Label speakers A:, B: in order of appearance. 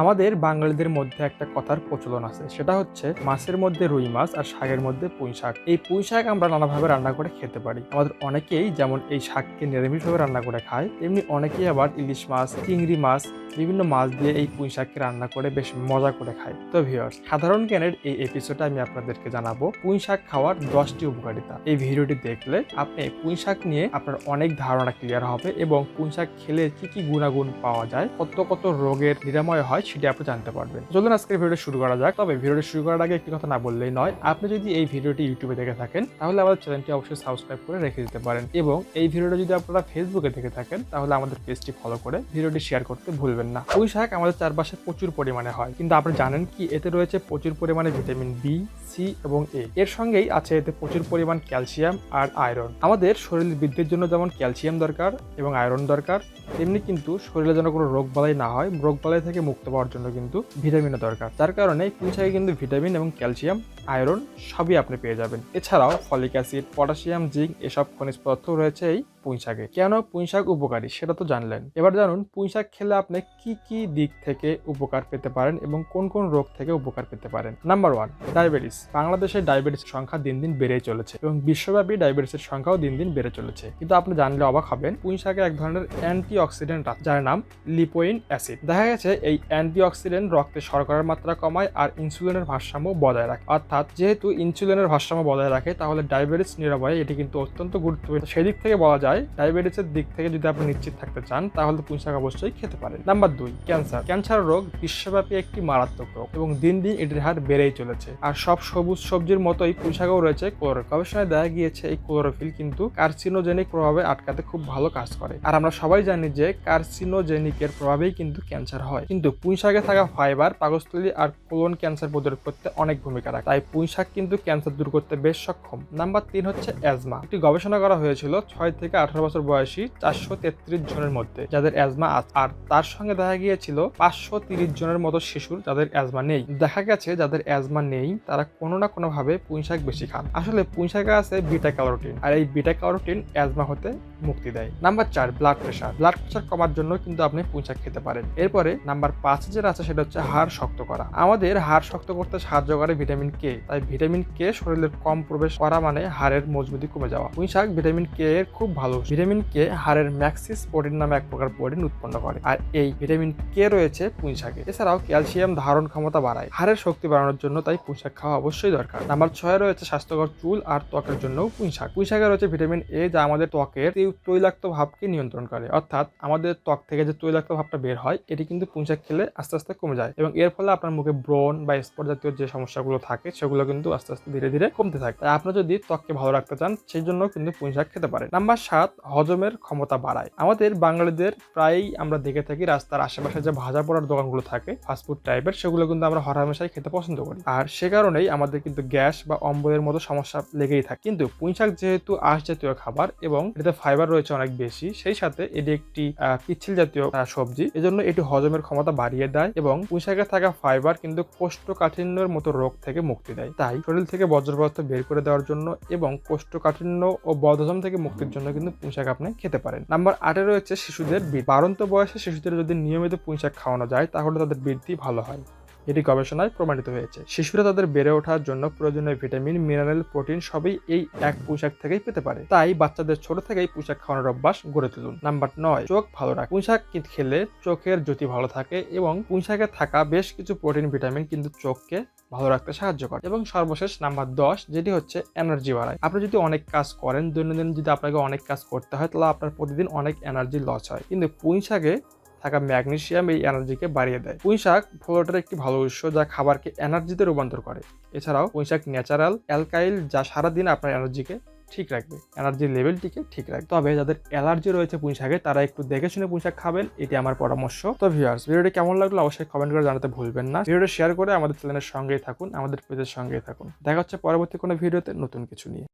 A: আমাদের বাঙালিদের মধ্যে একটা কথার প্রচলন আছে, সেটা হচ্ছে মাছের মধ্যে রুই মাছ আর শাকের মধ্যে পুঁই শাক। এই পুঁই শাক আমরা নানাভাবে রান্না করে খেতে পারি। আমাদের অনেকেই যেমন এই শাককে নিরামিষভাবে রান্না করে খায়, তেমনি অনেকেই আবার ইলিশ মাছ, চিংড়ি মাছ, বিভিন্ন মাছ দিয়ে এই পুঁই শাককে রান্না করে বেশ মজা করে খায়। তো ভিউয়ার্স সাধারণ জ্ঞানের এই এপিসোডে আমি আপনাদেরকে জানাব পুঁই শাক খাওয়ার দশটি উপকারিতা। এই ভিডিওটি দেখলে আপনি পুঁই শাক নিয়ে আপনার অনেক ধারণা ক্লিয়ার হবে এবং পুঁই শাক খেলে কি কি গুণাগুণ পাওয়া যায়, কত কত রোগের নিরাময় হয় সেটি আপনি জানতে পারবেন। চলুন আজকের ভিডিও শুরু করা যাক। তবে ভিডিওটি শুরু করার আগে একটি কথা না বললেই নয়, আপনি যদি এই ভিডিওটি ইউটিউবে দেখে থাকেন, তাহলে আমাদের চ্যানেলটি অবশ্যই সাবস্ক্রাইব করে রেখে দিতে পারেন এবং এই ভিডিওটা যদি আপনারা ফেসবুকে দেখে থাকেন, তাহলে আমাদের পেজটি ফলো করে ভিডিওটি শেয়ার করতে ভুলবেন না। পুঁই শাক আমাদের চারপাশে প্রচুর পরিমাণে হয়। কিন্তু আপনি জানেন কি, এতে রয়েছে প্রচুর পরিমাণে ভিটামিন বি সি এবং এ এর সঙ্গেই আছে এতে প্রচুর পরিমাণ ক্যালসিয়াম আর আয়রন। আমাদের শরীর বৃদ্ধির জন্য যেমন ক্যালসিয়াম দরকার এবং আয়রন দরকার, তেমনি কিন্তু শরীরে যেন কোনো রোগ বালাই না হয়, রোগ বালাই থেকে মুক্ত পাওয়ার জন্য কিন্তু ভিটামিনও দরকার। তার কারণে শাকে কিন্তু ভিটামিন এবং ক্যালসিয়াম, আয়রন সবই আপনি পেয়ে যাবেন। এছাড়াও ফলিক অ্যাসিড, পটাশিয়াম, জিঙ্ক, এসব খনিজ পদার্থ রয়েছে এই পুঁই শাকে কেন পুঁইশাক উপকারী? সেটা তো জানলেন। এবার জানুন, পুঁইশাক খেলে আপনি কি কি দিক থেকে উপকার পেতে পারেন এবং কোন কোন রোগ থেকে উপকার পেতে পারেন? Number one, diabetes. বাংলাদেশে ডায়াবেটিস সংখ্যা দিন দিন বেড়েই চলেছে এবং বিশ্বব্যাপী ডায়াবেটিসের সংখ্যাও দিন দিন বেড়ে চলেছে। কিন্তু আপনি জানলে অবাক হবেন, পুঁইশাকে এক ধরনের অ্যান্টি অক্সিডেন্ট যার নাম লিপোইন অ্যাসিড। দেখা গেছে এই অ্যান্টি অক্সিডেন্ট রক্তে শর্করার মাত্রা কমায় আর ইনসুলিনের ভারসাম্য বজায় রাখে। অর্থাৎ যেহেতু ইনসুলিনের ভারসাম্য বজায় রাখে, তাহলে ডায়াবেটিস নিরাময়ে এটি কিন্তু অত্যন্ত গুরুত্বপূর্ণ। সেদিক থেকে বলা যায় ডায়াবেটিসের দিক থেকে যদি আপনি নিশ্চিত থাকতে চান, তাহলে পুঁই শাক অবশ্যই খেতে পারেন। নাম্বার দুই, ক্যান্সার। ক্যান্সার রোগ বিশ্বব্যাপী একটি মারাত্মক রোগ এবং দিন দিন এটির হার বেড়েই চলেছে। আর সব সবুজ সবজির মতোই পুঁই শাকেও রয়েছে। ক্লোরোফিল গবেষণায় দেখা গিয়েছে, এই ক্লোরোফিল কিন্তু কার্সিনোজেনিক প্রভাবে আটকাতে খুব ভালো কাজ করে। আর আমরা সবাই জানি যে কার্সিনোজেনিকের প্রভাবেই কিন্তু ক্যান্সার হয়। কিন্তু পুঁই শাকে থাকা ফাইবার, পাকস্থলী আর কোলন ক্যান্সার প্রতিরোধ করতে অনেক ভূমিকা রাখে। তাই পুঁই শাক কিন্তু ক্যান্সার দূর করতে বেশ সক্ষম। নাম্বার তিন হচ্ছে অ্যাজমা। একটি গবেষণা করা হয়েছিল, ছয় থেকে আঠারো বছর বয়সী চারশো তেত্রিশ জনের মধ্যে, যাদের অ্যাজমা আছে। আর তার সঙ্গে দেখা গিয়েছিল পাঁচশো তিরিশ জনের মতো শিশুর যাদের অ্যাজমা নেই। দেখা গেছে যাদের অ্যাজমা নেই, তারা কোনো না কোনো ভাবে পুঁই শাক বেশি খান। আসলে পুঁই শাকে আছে বিটা ক্যারোটিন আর এই বিটা ক্যারোটিন অ্যাজমা হতে মুক্তি দেয়। নাম্বার চার ব্লাড প্রেশার ব্লাড প্রেশার কমার জন্য কিন্তু আপনি পুঁই শাক খেতে পারেন। এরপরে নাম্বার পাঁচ যেটা আছে, সেটা হচ্ছে হাড় শক্ত করা। আমাদের হাড় শক্ত করতে সাহায্য করে ভিটামিন কে তাই ভিটামিন কে শরীরের কম প্রবেশ করা মানে হাড়ের মজবুতি কমে যাওয়া। পুঁই শাক ভিটামিন কে এর খুব ভালো ভিটামিন কে হাড়ের ম্যাক্সিস প্রোটিন নামে এক প্রকার প্রোটিন উৎপন্ন করে। আর এই ভিটামিন কে রয়েছে পুঁই শাকে এছাড়াও ক্যালসিয়াম ধারণ ক্ষমতা বাড়ায়। হাড়ের শক্তি বাড়ানোর জন্য তাই পুঁই শাক খাওয়া অবশ্যই দরকার। নাম্বার ছয় রয়েছে স্বাস্থ্যকর চুল আর ত্বকের জন্য পুঁই শাক। পুঁই রয়েছে ভিটামিন এ যা আমাদের ত্বকের তে- তৈলাক্ত ভাবকে নিয়ন্ত্রণ করে। অর্থাৎ আমাদের ত্বক থেকে যে তৈলাক্ত ভাবটা বের হয়, এটি কিন্তু পুঁই শাক খেলে আস্তে আস্তে কমে যায় এবং এর ফলে আপনার মুখে ব্রণ বা স্পট জাতীয় যে সমস্যাগুলো থাকে, সেগুলো কিন্তু আস্তে আস্তে ধীরে ধীরে কমতে থাকে। তাই আপনি যদি ত্বককে ভালো রাখতে চান, সেই জন্য কিন্তু পুঁই শাক খেতে পারেন। নাম্বার সাত হজমের ক্ষমতা বাড়ায়। আমাদের বাঙালিদের প্রায়ই আমরা দেখে থাকি রাস্তার আশেপাশে যে ভাজা পোড়ার দোকানগুলো থাকে ফাস্টফুড টাইপের সেগুলো কিন্তু আমরা হরহামেশাই খেতে পছন্দ করি। আর সে কারণেই আমাদের কিন্তু গ্যাস বা অম্বলের মতো সমস্যা লেগেই থাকে। কিন্তু পুঁইশাক যেহেতু আঁশ জাতীয় খাবার এবং এটাতে ফাইবার রয়েছে অনেক বেশি, সেই সাথে এটি একটি পিচ্ছিল জাতীয় সবজি। এজন্য এটি হজমের ক্ষমতা বাড়িয়ে দেয় এবং পুঁই শাকে থাকা ফাইবার কিন্তু কোষ্ঠকাঠিন্যের মতো রোগ থেকে মুক্তি দেয়। তাই শরীর থেকে বজ্র পদার্থ বের করে দেওয়ার জন্য এবং কোষ্ঠকাঠিন্য ও বদহজম থেকে মুক্তির জন্য কিন্তু পুঁই শাক আপনি খেতে পারেন। নাম্বার আটে রয়েছে শিশুদের বারন্ত বয়সে শিশুদের যদি নিয়মিত পুঁইশাক খাওয়ানো যায়, তাহলে তাদের বৃদ্ধি ভালো হয়। এটি গবেষণায় প্রমাণিত হয়েছে। শিশুরা তাদের বেড়ে ওঠার জন্য প্রয়োজনীয় ভিটামিন, মিনারেল, প্রোটিন সবই এই এক পোশাক থেকেই পেতে পারে। তাই বাচ্চাদের ছোট থেকেই পোশাক খাওয়ানোর অভ্যাস গড়ে তুলুন। নাম্বার নয়, চোখ ভালো রাখ পুঁইশাক খেলে চোখের জ্যোতি ভালো থাকে এবং পুঁইশাকে থাকা বেশ কিছু প্রোটিন, ভিটামিন কিন্তু চোখকে ভালো রাখতে সাহায্য করে। এবং সর্বশেষ নাম্বার দশ, যেটি হচ্ছে এনার্জি বাড়ায়। আপনি যদি অনেক কাজ করেন, দৈনন্দিন যদি আপনাকে অনেক কাজ করতে হয়, তাহলে আপনার প্রতিদিন অনেক এনার্জি লস হয়। কিন্তু পুঁই শাকে থাকা ম্যাগনেশিয়াম এই এনার্জিকে বাড়িয়ে দেয়। পুঁই শাক ফ্লোটের একটি ভালো উৎস যা খাবারকে এনার্জিতে রূপান্তর করে। এছাড়াও পুঁই শাক ন্যাচারাল, অ্যালকাইল যা সারাদিন আপনার এনার্জিকে ঠিক রাখবে। এনার্জির লেভেলটিকে ঠিক রাখবে। তবে যাদের অ্যালার্জি রয়েছে পুঁই শাকে তারা একটু দেখে শুনে পুঁই শাক খাবেন। এটি আমার পরামর্শ। তো ভিউয়ার্স, ভিডিওটি কেমন লাগল অবশ্যই কমেন্ট করে জানাতে ভুলবেন না। ভিডিওটি শেয়ার করে আমাদের চ্যানেলের সঙ্গেই থাকুন, আমাদের পেজের সঙ্গেই থাকুন। দেখা হচ্ছে পরবর্তী কোনো ভিডিওতে নতুন কিছু নিয়ে।